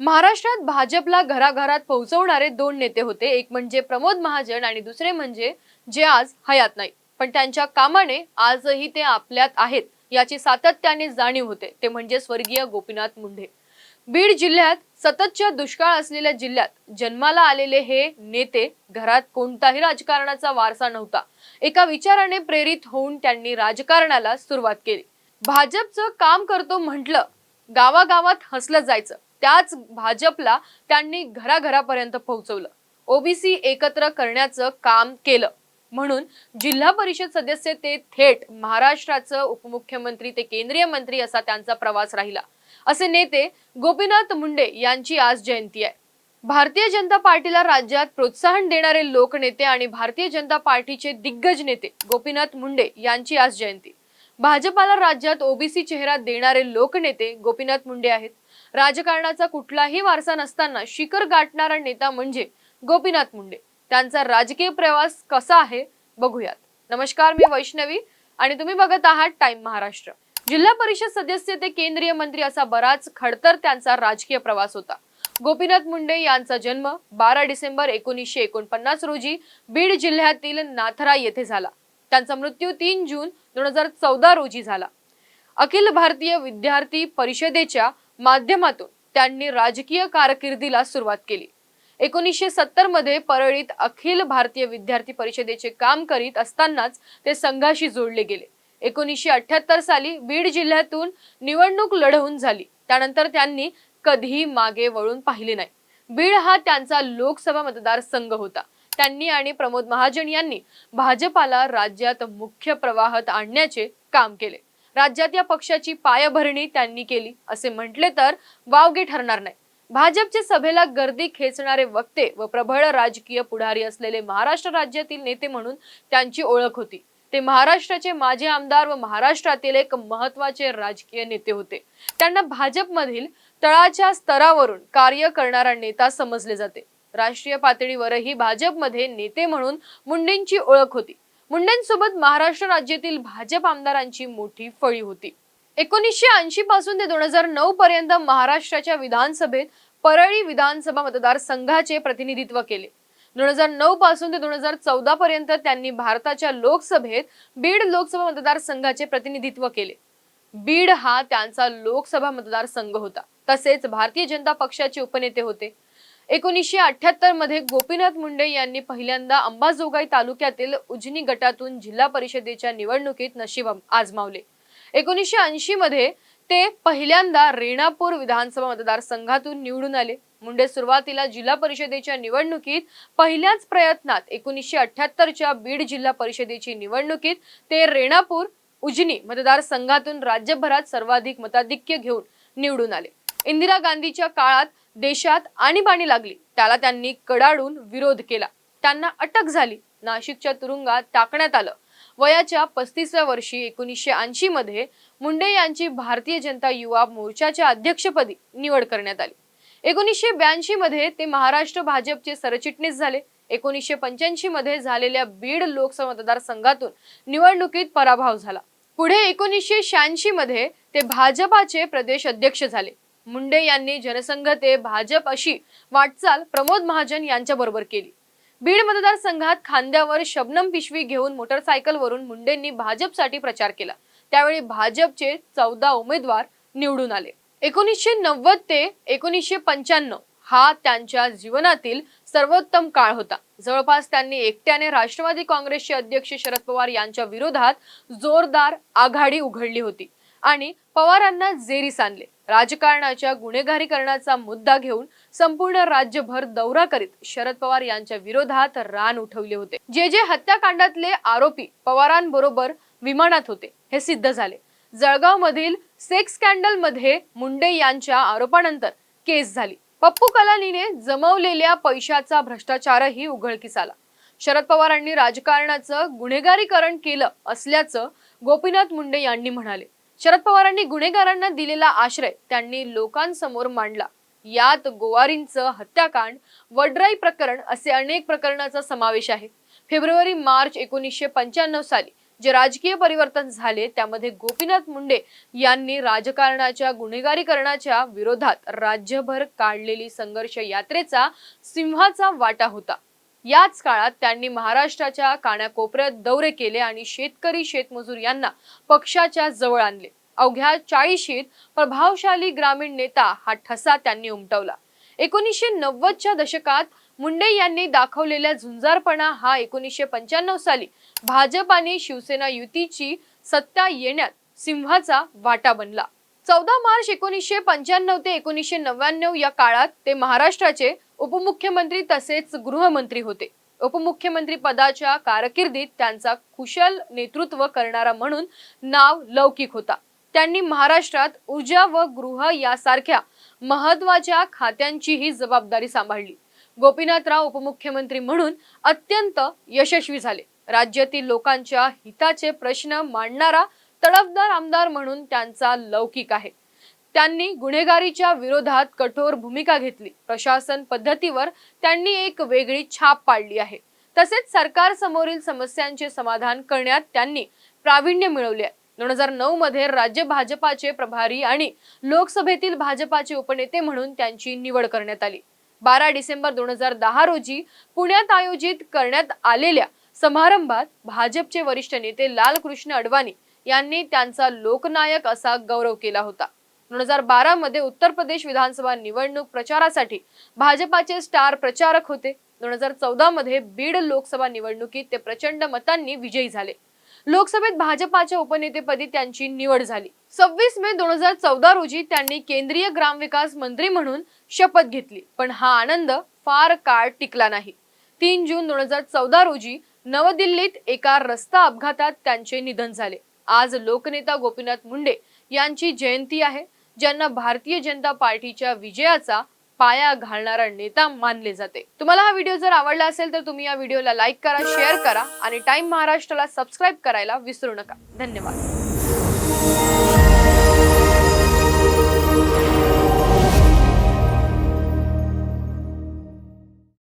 महाराष्ट्रात भाजपला घराघरात पोहोचवणारे दोन नेते होते. एक म्हणजे प्रमोद महाजन आणि दुसरे म्हणजे जे आज हयात नाही पण त्यांच्या कामाने आजही ते आपल्यात आहेत याची सातत्याने जाणीव होते. ते म्हणजे स्वर्गीय गोपीनाथ मुंडे बीड जिल्ह्यात सततच्या दुष्काळ असलेल्या जिल्ह्यात जन्माला आलेले हे नेते घरात कोणताही राजकारणाचा वारसा नव्हता. एका विचाराने प्रेरित होऊन त्यांनी राजकारणाला सुरुवात केली. भाजपचं काम करतो म्हटलं गावागावात हसलं जायचं. त्याच भाजपला त्यांनी घराघरापर्यंत पोहोचवलं. ओबीसी एकत्र करण्याचं काम केलं. म्हणून जिल्हा परिषद सदस्य ते थेट महाराष्ट्राचं उपमुख्यमंत्री ते केंद्रीय मंत्री असा त्यांचा प्रवास राहिला. असे नेते गोपीनाथ मुंडे यांची आज जयंती आहे. भारतीय जनता पार्टीला राज्यात प्रोत्साहन देणारे लोकनेते आणि भारतीय जनता पार्टीचे दिग्गज नेते गोपीनाथ मुंडे यांची आज जयंती. भाजपाला राज्यात ओबीसी चेहरा देणारे लोकनेते गोपीनाथ मुंडे आहेत. राजकारणाचा कुठलाही वारसा नसताना शिखर गाठणारा नेता म्हणजे गोपीनाथ मुंडे. त्यांचा राजकीय प्रवास कसा आहे बघूयात. नमस्कार मी वैष्णवी आणि तुम्ही बघत आहात टाइम महाराष्ट्र. जिल्हा परिषद सदस्य ते केंद्रीय मंत्री असा बराच खडतर त्यांचा राजकीय प्रवास होता. गोपीनाथ मुंडे यांचा जन्म बारा डिसेंबर एकोणीसशे एकोणपन्नास रोजी बीड जिल्ह्यातील नाथरा येथे झाला. त्यांचा मृत्यू तीन जून दोन हजार चौदा रोजी झाला. अखिल भारतीय विद्यार्थी परिषदेच्या माध्यमातून त्यांनी राजकीय कारकिर्दीला सुरुवात केली. एकोणीसशे सत्तरमध्ये परळीत अखिल भारतीय विद्यार्थी परिषदेचे काम करीत असतानाच ते संघाशी जोडले गेले. एकोणीसशे अठ्याहत्तर साली बीड जिल्ह्यातून निवडणूक लढवून झाली. त्यानंतर त्यांनी कधीही मागे वळून पाहिले नाही. बीड हा त्यांचा लोकसभा मतदारसंघ होता. त्यांनी आणि प्रमोद महाजन यांनी भाजपाला राज्यात मुख्य प्रवाहात आणण्याचे काम केले. राज्यात या पक्षाची पायाभरणी त्यांनी केली. असे म्हटले तर वावगे ठरणार नाही. भाजपच्या सभेला गर्दी खेचणारे वक्ते व प्रबळ राजकीय पुढारी असलेले महाराष्ट्र राज्यातील नेते म्हणून त्यांची ओळख होती. ते महाराष्ट्राचे माजी आमदार व महाराष्ट्रातील एक महत्त्वाचे राजकीय नेते होते. त्यांना भाजपमधील तळाच्या स्तरावरून कार्य करणारा नेता समजले जाते. राष्ट्रीय पातळीवरही भाजपमध्ये नेते म्हणून मुंडेंची ओळख होती. मुंडेंसोबत महाराष्ट्र राज्यातील भाजप आमदारांची मोठी फळी होती. एकोणीसशे ऐंशी पासून ते दोन हजार नऊ पर्यंत महाराष्ट्राच्या विधानसभेत परळी विधानसभा मतदारसंघाचे प्रतिनिधित्व केले. दोन हजार नऊ पासून ते दोन हजार चौदा पर्यंत त्यांनी भारताच्या लोकसभेत बीड लोकसभा मतदारसंघाचे प्रतिनिधित्व केले. बीड हा त्यांचा लोकसभा मतदारसंघ होता. तसेच भारतीय जनता पक्षाचे उपनेते होते. एकोणीसशे अठ्याहत्तरमध्ये गोपीनाथ मुंडे यांनी पहिल्यांदा अंबाजोगाई तालुक्यातील उजनी गटातून जिल्हा परिषदेच्या निवडणुकीत नशीब आजमावले. एकोणीसशे ऐंशी मध्ये ते पहिल्यांदा रेणापूर विधानसभा मतदारसंघातून निवडून आले. मुंडे सुरुवातीला जिल्हा परिषदेच्या निवडणुकीत पहिल्याच प्रयत्नात एकोणीसशे अठ्याहत्तरच्या बीड जिल्हा परिषदेची निवडणुकीत ते रेणापूर उजनी मतदारसंघातून राज्यभरात सर्वाधिक मताधिक्य घेऊन निवडून आले. इंदिरा गांधीच्या काळात देशात आणीबाणी लागली. त्याला त्यांनी कडाडून विरोध केला. त्यांना अटक झाली. नाशिकच्या तुरुंगात टाकण्यात आलं. वयाच्या पस्तीसव्या वर्षी एकोणीसशे ऐंशी मध्ये मुंडे यांची भारतीय जनता युवा मोर्चाच्या अध्यक्षपदी निवड करण्यात आली. एकोणीसशे ब्याऐंशी मध्ये ते महाराष्ट्र भाजपचे सरचिटणीस झाले. एकोणीसशे पंच्याऐंशी मध्ये झालेल्या बीड लोकसभा मतदारसंघातून निवडणुकीत पराभव झाला. पुढे एकोणीसशे शहाऐंशी मध्ये ते भाजपाचे प्रदेश अध्यक्ष झाले. मुंडे यांनी जनसंघ ते भाजप अशी वाटचाल प्रमोद महाजन यांच्या बरोबर केली. बीड मतदारसंघात खांद्यावर शबनम पिशवी घेऊन मोटरसायकलवरून मुंडेंनी भाजपसाठी प्रचार केला. त्यावेळी भाजपचे चौदा उमेदवार निवडून आले. एकोणीसशे नव्वद ते एकोणीसशे पंच्याण्णव हा त्यांच्या जीवनातील सर्वोत्तम काळ होता. जवळपास त्यांनी एकट्याने राष्ट्रवादी काँग्रेसचे अध्यक्ष शरद पवार यांच्या विरोधात जोरदार आघाडी उघडली होती. आणि पवारांना जेरीस आणले. राजकारणाच्या गुन्हेगारीकरणाचा मुद्दा घेऊन संपूर्ण राज्यभर दौरा करीत शरद पवार यांच्या विरोधात रान उठवले होते. जे जे हत्याकांडातले आरोपी पवारांबरोबर विमानात होते हे सिद्ध झाले. जळगाव मधील सेक्स स्कॅन्डलमध्ये मुंडे यांच्या आरोपानंतर केस झाली. पप्पू कलानीने जमवलेल्या पैशाचा भ्रष्टाचारही उघडकीस आला. शरद पवारांनी राजकारणाचं गुन्हेगारीकरण केलं असल्याचं गोपीनाथ मुंडे यांनी म्हणाले. शरद पवारांनी गुन्हेगारांना दिलेला आश्रय त्यांनी लोकांसमोर मांडला. यात गोवारींचं हत्याकांड वड्राई प्रकरण असे अनेक प्रकरणाचा समावेश आहे. फेब्रुवारी मार्च एकोणीसशे पंच्याण्णव साली जे राजकीय परिवर्तन झाले त्यामध्ये गोपीनाथ मुंडे यांनी राजकारणाच्या गुन्हेगारीकरणाच्या विरोधात राज्यभर काढलेली संघर्ष यात्रेचा सिंहाचा वाटा होता. याच काळात त्यांनी महाराष्ट्राच्या कानाकोपऱ्यात दौरे केले आणि शेतकरी शेतमजूर यांना पक्षाच्या जवळ आणले. अवघ्या चाळीशीत प्रभावशाली ग्रामीण नेता हा ठसा त्यांनी उमटवला. एकोणीसशे नव्वदच्या दशकात मुंडे यांनी दाखवलेल्या झुंजारपणा हा एकोणीसशे पंच्याण्णव साली भाजप आणि शिवसेना युतीची सत्ता येण्यात सिंहाचा वाटा बनला. चौदा मार्च एकोणीसशे पंच्याण्णव ते एकोणीसशे नव्याण्णव या काळात ते महाराष्ट्राचे उपमुख्यमंत्री तसेच गृहमंत्री होते. उपमुख्यमंत्री पदाच्या कारकिर्दीत त्यांचा कुशल नेतृत्व करणारा म्हणून नाव लौकिक होता. त्यांनी महाराष्ट्रात ऊर्जा व गृह यासारख्या महत्त्वाच्या खात्यांचीही जबाबदारी सांभाळली. गोपीनाथराव उपमुख्यमंत्री म्हणून अत्यंत यशस्वी झाले. राज्यातील लोकांच्या हिताचे प्रश्न मांडणारा तडफदार आमदार म्हणून त्यांचा लौकिक आहे. त्यांनी गुन्हेगारीच्या विरोधात कठोर भूमिका घेतली. प्रशासन पद्धतीवर त्यांनी एक वेगळी छाप पाडली आहे. तसेच सरकार समोरील समस्यांचे समाधान करण्यात त्यांनी प्रावीण्य मिळवले आहे. दोन हजार नऊ मध्ये राज्य भाजपाचे प्रभारी आणि लोकसभेतील भाजपाचे उपनेते म्हणून त्यांची निवड करण्यात आली. बारा डिसेंबर दोन हजार दहा रोजी पुण्यात आयोजित करण्यात आलेल्या समारंभात भाजपचे वरिष्ठ नेते लालकृष्ण अडवाणी यांनी त्यांचा लोकनायक असा गौरव केला होता. दोन हजार बारा मध्ये उत्तर प्रदेश विधानसभा निवडणूक प्रचारासाठी भाजपाचे स्टार प्रचारक होते. दोन हजार चौदा मध्ये बीड लोकसभा निवडणुकीत ते प्रचंड मतांनी विजयी झाले. लोकसभेत भाजपाच्या उपनेतेपदी त्यांची निवड झाली. सव्वीस मे दोन हजार चौदा रोजी त्यांनी केंद्रीय ग्रामविकास मंत्री म्हणून शपथ घेतली. पण हा आनंद फार काळ टिकला नाही. तीन जून दोन हजार चौदा रोजी नवदिल्लीत एका रस्ता अपघातात त्यांचे निधन झाले. आज लोकनेता गोपीनाथ मुंडे यांची जयंती आहे ज्यांना भारतीय जनता पार्टीच्या विजयाचा पाया घालणारा नेता मानले जाते. तुम्हाला हा व्हिडिओ जर आवडला असेल तर तुम्ही या व्हिडिओला लाईक करा शेअर करा आणि टाइम महाराष्ट्राला सबस्क्राईब करायला विसरू नका. धन्यवाद.